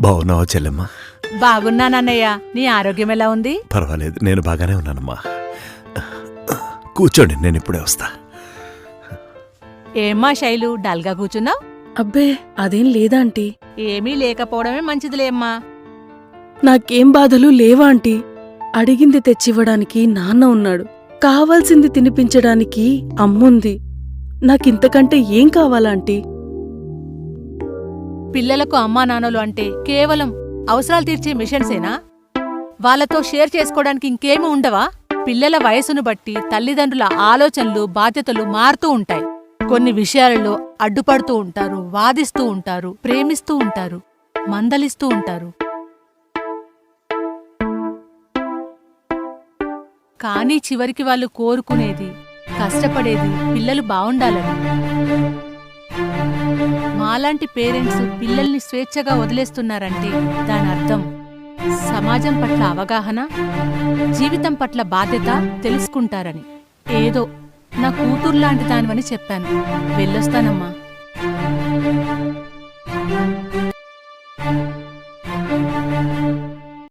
బాగున్నావా చెల్లెమ్మా? బాగున్నానన్నయ్య. నీ ఆరోగ్యం ఎలా ఉంది? పర్వాలేదు నేను బాగానే ఉన్నానమ్మా. కూర్చోండి నేను ఇప్పుడే వస్తా. ఏమ్మా శైలు డల్గా కూర్చున్నావు? అబ్బే అదేం లేదా ఆంటీ? ఏమీ లేకపోవడమే మంచిదిలేమ్మా నాకేం బాధలు లేవా ఆంటీ? అడిగింది తెచ్చివ్వడానికి నాన్న ఉన్నాడు. కావాల్సింది తినిపించడానికి అమ్ముంది. నాకింతకంటే ఏం కావాలా ఆంటీ? పిల్లలకు అమ్మా నాన్నలు అంటే కేవలం అవసరాలు తీర్చే మిషన్సేనా? వాళ్ళతో షేర్ చేసుకోవడానికి ఇంకేమి ఉండవా? పిల్లల వయసును బట్టి తల్లిదండ్రుల ఆలోచనలు బాధ్యతలు మారుతూ ఉంటాయి. కొన్ని విషయాలలో అడ్డుపడుతూ ఉంటారు వాదిస్తూ ఉంటారు ప్రేమిస్తూ ఉంటారు మందలిస్తూ ఉంటారు. కానీ చివరికి వాళ్ళు కోరుకునేది కష్టపడేది పిల్లలు బావుండాలని. మాలాంటి పేరెంట్స్ పిల్లల్ని స్వేచ్ఛగా వదిలేస్తున్నారంటే దాని అర్థం సమాజం పట్ల అవగాహన జీవితం పట్ల బాధ్యత తెలుసుకుంటారని. ఏదో నా కూతుర్లాంటి దానివని చెప్పాను. వెళ్ళొస్తానమ్మా. thank you